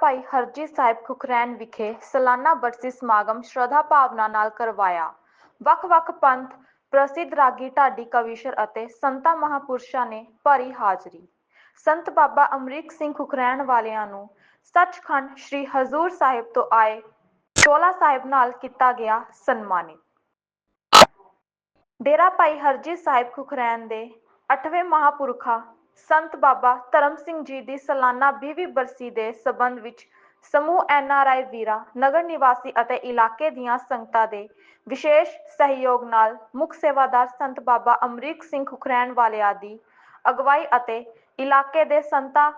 ਭਾਈ ਹਰਜੀ ਸਾਹਿਬ ਖੁਖਰੈਨ ਵਿਖੇ ਸਾਲਾਨਾ ਬਰਸੀ ਸਮਾਗਮ ਸ਼ਰਧਾ ਭਾਵਨਾ ਨਾਲ ਕਰਵਾਇਆ। ਵੱਖ-ਵੱਖ ਪੰਥ, ਪ੍ਰਸਿੱਧ ਰਾਗੀ ਢਾਡੀ ਕਵੀਸ਼ਰ ਅਤੇ ਸੰਤਾਂ ਮਹਾਪੁਰਸ਼ਾਂ ਨੇ ਭਰੀ ਹਾਜ਼ਰੀ। ਸੰਤ ਬਾਬਾ ਅਮਰੀਕ ਸਿੰਘ ਖੁਖਰੈਣ ਵਾਲਿਆਂ ਨੂੰ ਸੱਚਖੰਡ ਸ੍ਰੀ ਹਜ਼ੂਰ ਸਾਹਿਬ ਤੋਂ ਆਏ ਚੋਲਾ ਸਾਹਿਬ ਨਾਲ ਕੀਤਾ ਗਿਆ ਸਨਮਾਨਿਤ। ਡੇਰਾ ਭਾਈ ਹਰਜੀਤ ਸਾਹਿਬ ਖੁਖਰੈਣ ਦੇ 8ਵੇਂ ਮਹਾਪੁਰਖਾ ਸੰਤ ਬਾਬਾ ਧਰਮ ਸਿੰਘ ਜੀ ਦੀ ਸਾਲਾਨਾ 20ਵੀਂ ਬਰਸੀ ਦੇ ਸਬੰਧ ਵਿੱਚ ਸਮੂਹ ਐਨਆਰਆਈ ਵੀਰਾ, ਨਗਰ ਨਿਵਾਸੀ ਅਤੇ ਇਲਾਕੇ ਦੀਆਂ ਸੰਗਤਾਂ ਦੇ ਵਿਸ਼ੇਸ਼ ਸਹਿਯੋਗ ਨਾਲ ਮੁੱਖ ਸੇਵਾਦਾਰ ਸੰਤ ਬਾਬਾ ਅਮਰੀਕ ਸਿੰਘ ਖੁਖਰੈਣ ਵਾਲਿਆਂ ਦੀ ਅਗਵਾਈ ਅਤੇ ਇਲਾਕੇ ਦੇ ਸੰਤਾਂ,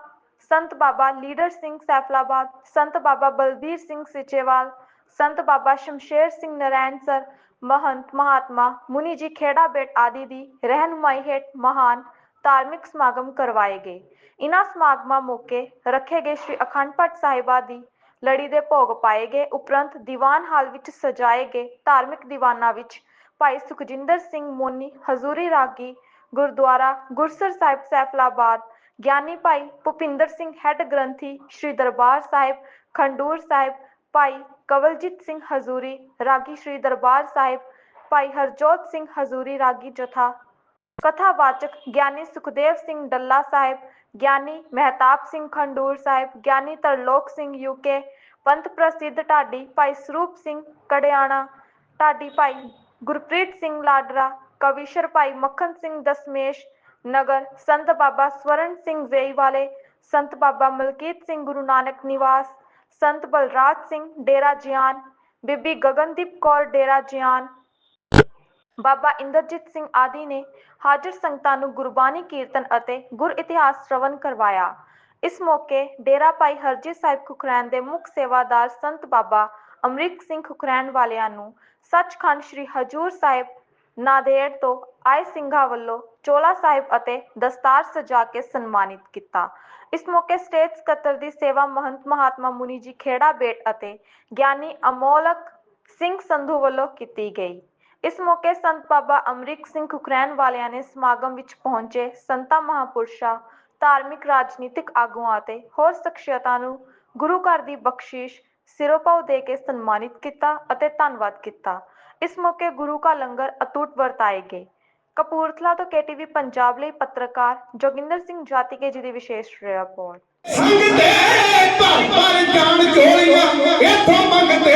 ਸੰਤ ਬਾਬਾ ਲੀਡਰ ਸਿੰਘ ਸੈਫਲਾਬਾਦ, ਸੰਤ ਬਾਬਾ ਬਲਬੀਰ ਸਿੰਘ ਸਿਚੇਵਾਲ, ਸੰਤ ਬਾਬਾ ਸ਼ਮਸ਼ੇਰ ਸਿੰਘ ਨਰੈਣ ਸਰ, ਮਹੰਤ ਮਹਾਤਮਾ, ਮੁਨੀ ਜੀ ਖੇੜਾ ਬੇਟ ਆਦਿ ਦੀ ਰਹਿਨੁਮਾਈ ਹੇਠ ਮਹਾਨ ਧਾਰਮਿਕ ਸਮਾਗਮ ਕਰਵਾਏ ਗਏ। ਇਨ੍ਹਾਂ ਸਮਾਗਮਾਂ ਮੌਕੇ ਰੱਖੇ ਗਏ ਸ੍ਰੀ ਅਖੰਡ ਪਾਠ ਸਾਹਿਬਾਂ ਦੀ ਲੜੀ ਦੇ ਭੋਗ ਪਾਏ ਗਏ। ਉਪਰੰਤ ਦੀਵਾਨ ਹਾਲ ਵਿੱਚ ਸਜਾਏ ਗਏ ਧਾਰਮਿਕ ਦੀਵਾਨਾਂ ਵਿੱਚ ਭਾਈ ਸੁਖਜਿੰਦਰ ਸਿੰਘ ਮੋਨੀ, ਹਜ਼ੂਰੀ ਰਾਗੀ, ਗੁਰਦੁਆਰਾ ਗੁਰਸਰ ਸਾਹਿਬ, ਸੈਫਲਾਬਾਦ, ਗਿਆਨੀ ਭਾਈ ਭੁਪਿੰਦਰ ਸਿੰਘ, ਹੈੱਡ ਗ੍ਰੰਥੀ ਸ੍ਰੀ ਦਰਬਾਰ ਸਾਹਿਬ, ਖੰਡੂਰ ਸਾਹਿਬ, ਭਾਈ ਕਵਲਜੀਤ ਸਿੰਘ ਹਜ਼ੂਰੀ, ਰਾਗੀ ਸ੍ਰੀ ਦਰਬਾਰ ਸਾਹਿਬ, ਭਾਈ ਹਰਜੋਤ ਸਿੰਘ ਹਜ਼ੂਰੀ ਰਾਗੀ ਜਥਾ ਕਥਾਵਾਚਕ ਗਿਆਨੀ ਸੁਖਦੇਵ ਸਿੰਘ ਡੱਲਾ ਸਾਹਿਬ, ਗਿਆਨੀ ਮਹਿਤਾਬ ਸਿੰਘ ਖੰਡੂਰ ਸਾਹਿਬ, ਗਿਆਨੀ ਤਰਲੋਕ ਸਿੰਘ ਯੂਕੇ ਪੰਥ ਪ੍ਰਸਿੱਧ ਢਾਡੀ ਭਾਈ ਸਰੂਪ ਸਿੰਘ ਕੜਿਆਣਾ, ਢਾਡੀ ਭਾਈ ਗੁਰਪ੍ਰੀਤ ਸਿੰਘ ਲਾਡਰਾ ਕਵੀਸ਼ਰ ਭਾਈ ਮੱਖਣ ਸਿੰਘ ਦਸਮੇਸ਼, ਨਗਰ ਸੰਤ ਬਾਬਾ ਸਵਰਨ ਸਿੰਘ ਵੇਈ ਵਾਲੇ ਸੰਤ ਬਾਬਾ ਮਲਕੀਤ ਸਿੰਘ ਗੁਰੂ ਨਾਨਕ ਨਿਵਾਸ, ਸੰਤ ਬਲਰਾਜ ਸਿੰਘ ਡੇਰਾ ਜਿਆਨ, ਬੀਬੀ ਗਗਨਦੀਪ ਕੌਰ ਡੇਰਾ ਜਿਆਨ ਬਾਬਾ ਇੰਦਰਜੀਤ ਸਿੰਘ ਆਦਿ ਨੇ ਹਾਜ਼ਰ ਸੰਗਤਾਂ ਨੂੰ ਗੁਰਬਾਣੀ ਕੀਰਤਨ ਅਤੇ ਗੁਰ ਇਤਿਹਾਸ ਸ਼ਰਵਨ ਕਰਵਾਇਆ। ਇਸ ਮੌਕੇ ਡੇਰਾ ਭਾਈ ਹਰਜੀਤ ਸਾਹਿਬ ਖੁਖਰੈਨ ਦੇ ਮੁੱਖ ਸੇਵਾਦਾਰ ਸੰਤ ਬਾਬਾ ਅਮਰੀਕ ਸਿੰਘ ਖੁਖਰੈਣ ਵਾਲਿਆਂ ਨੂੰ ਸੱਚਖੰਡ ਸ੍ਰੀ ਹਜੂਰ ਸਾਹਿਬ ਨਾਦੇੜ ਤੋਂ ਆਏ ਸਿੰਘਾਂ ਵੱਲੋਂ ਚੋਲਾ ਸਾਹਿਬ ਅਤੇ ਦਸਤਾਰ ਸਜਾ ਕੇ ਸਨਮਾਨਿਤ ਕੀਤਾ। ਇਸ ਮੌਕੇ ਸਟੇਟ ਸਕੱਤਰ ਦੀ ਸੇਵਾ ਮਹੰਤ ਮਹਾਤਮਾ ਮੁਨੀ ਜੀ ਖੇੜਾ ਬੇਟ ਅਤੇ ਗਿਆਨੀ ਅਮੋਲਕ ਸਿੰਘ ਸੰਧੂ ਵੱਲੋਂ ਕੀਤੀ ਗਈ। ਇਸ ਮੌਕੇ ਸੰਤ ਬਾਬਾ ਅਮਰਿਕ ਸਿੰਘ ਖੁਕਰੈਨ ਵਾਲਿਆਂ ਨੇ ਸਮਾਗਮ ਵਿੱਚ ਪਹੁੰਚੇ ਸੰਤਾਂ ਮਹਾਪੁਰਸ਼ਾਂ, ਧਾਰਮਿਕ ਰਾਜਨੀਤਿਕ ਆਗੂਆਂ ਅਤੇ ਹੋਰ ਸ਼ਖਸੀਅਤਾਂ ਨੂੰ ਗੁਰੂ ਘਰ ਦੀ ਬਖਸ਼ਿਸ਼ ਸਿਰੋਪਾਉ ਦੇ ਕੇ ਸਨਮਾਨਿਤ ਕੀਤਾ ਅਤੇ ਧੰਨਵਾਦ ਕੀਤਾ। ਇਸ ਮੌਕੇ ਗੁਰੂ ਕਾ ਲੰਗਰ ਅਟੁੱਟ ਵਰਤਾਏ ਗਏ। ਕਪੂਰਥਲਾ ਤੋਂ ਕੇਟੀਵੀ ਪੰਜਾਬ ਲਈ ਪੱਤਰਕਾਰ ਜੋਗਿੰਦਰ ਸਿੰਘ ਜਾਤੀਕੇ ਜੀ ਦੀ ਵਿਸ਼ੇਸ਼ ਰਿਪੋਰਟ। ਸੰਗ ਭਰ ਭਰ ਜਾਣ ਝੋਲੀਆਂ ਇਥੋਂ ਮੰਗਦੇ